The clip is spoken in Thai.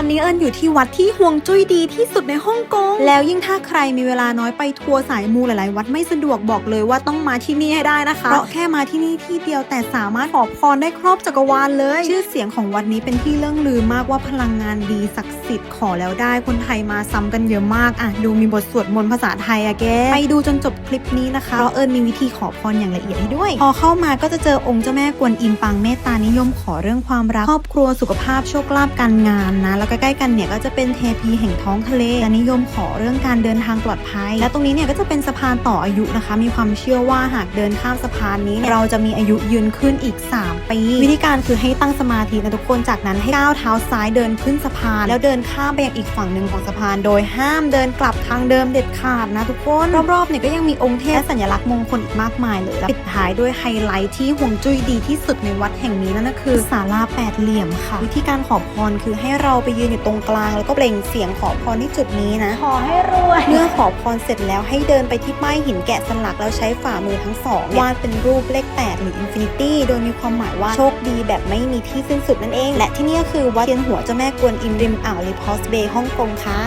อนนี้เอิญอยู่ที่วัดที่ห่วงจุ้ยดีที่สุดในฮ่องกง แล้วยิ่งถ้าใครมีเวลาน้อยไปทัวร์สายมูหลาย ๆ วัดไม่สะดวกบอกเลยว่าต้องมาที่นี่ให้ได้นะคะ เพราะแค่มาที่นี่ที่เดียวแต่สามารถขอพรได้ครอบจักรวาลเลย ชื่อเสียงของวัดนี้เป็นที่เรื่องลือมากว่าพลังงานดีศักดิ์สิทธิ์ขอแล้วได้คนไทยมาซ้ำกันเยอะมากอะดูมีบทสวดมนต์ภาษาไทยอะแกไปดูจนจบคลิปนี้นะคะเพราะเอิญมีวิธีขอพรอย่างละเอียดให้ด้วย พอเข้ามาก็จะเจอองค์เจ้าแม่กวนอิมปังเมตตานิยมขอเรื่องความรักครอบครัวสุขภาพโชคลาภการงานนะแล้วใกล้ๆกันเนี่ยก็จะเป็นเทพีแห่งท้องทะเลจะนิยมขอเรื่องการเดินทางปลอดภัย และตรงนี้เนี่ยก็จะเป็นสะพานต่ออายุนะคะ มีความเชื่อว่าหากเดินข้ามสะพานนี้เเราจะมีอายุยืนขึ้นอีก 3 ปี วิธีการคือให้ตั้งสมาธินะทุกคนจากนั้นให้ก้าวเท้าซ้ายเดินขึ้นสะพาน แล้วเดินข้ามไปยังอีกฝั่งหนึ่งของสะพาน โดยห้ามเดินกลับทางเดิมเด็ดขาดนะทุกคนรอบๆเนี่ยก็ยังมีองค์เทพสัญลักษณ์มงคลอีกมากมายเลยปิดท้ายด้วยไฮไลท์ที่ห่วงจุ้ยดีที่สุดในวัดแห่งนี้นั่นก็คือศาลาแปดเหลี่ยมค่ะ วิธีการขอพรคือให้เราไปยนอยู่ตรงกลาง แล้วก็เปล่งเสียงขอพรที่จุดนี้นะ ขอให้รวย เมื่อขอพรเสร็จแล้วให้เดินไปที่ป้ายหินแกะสลักแล้วใช้ฝ่ามือทั้งสองวาดเป็นรูปเลข 8 หรืออินฟินิตี้โดยมีความหมายว่าโชคดีแบบไม่มีที่สิ้นสุดนั่นเอง และที่นี่ก็คือวัดเทียนหัวเจ้าแม่กวนอิมริมอ่าวลีพอสเบย์ฮ่องกงค่ะ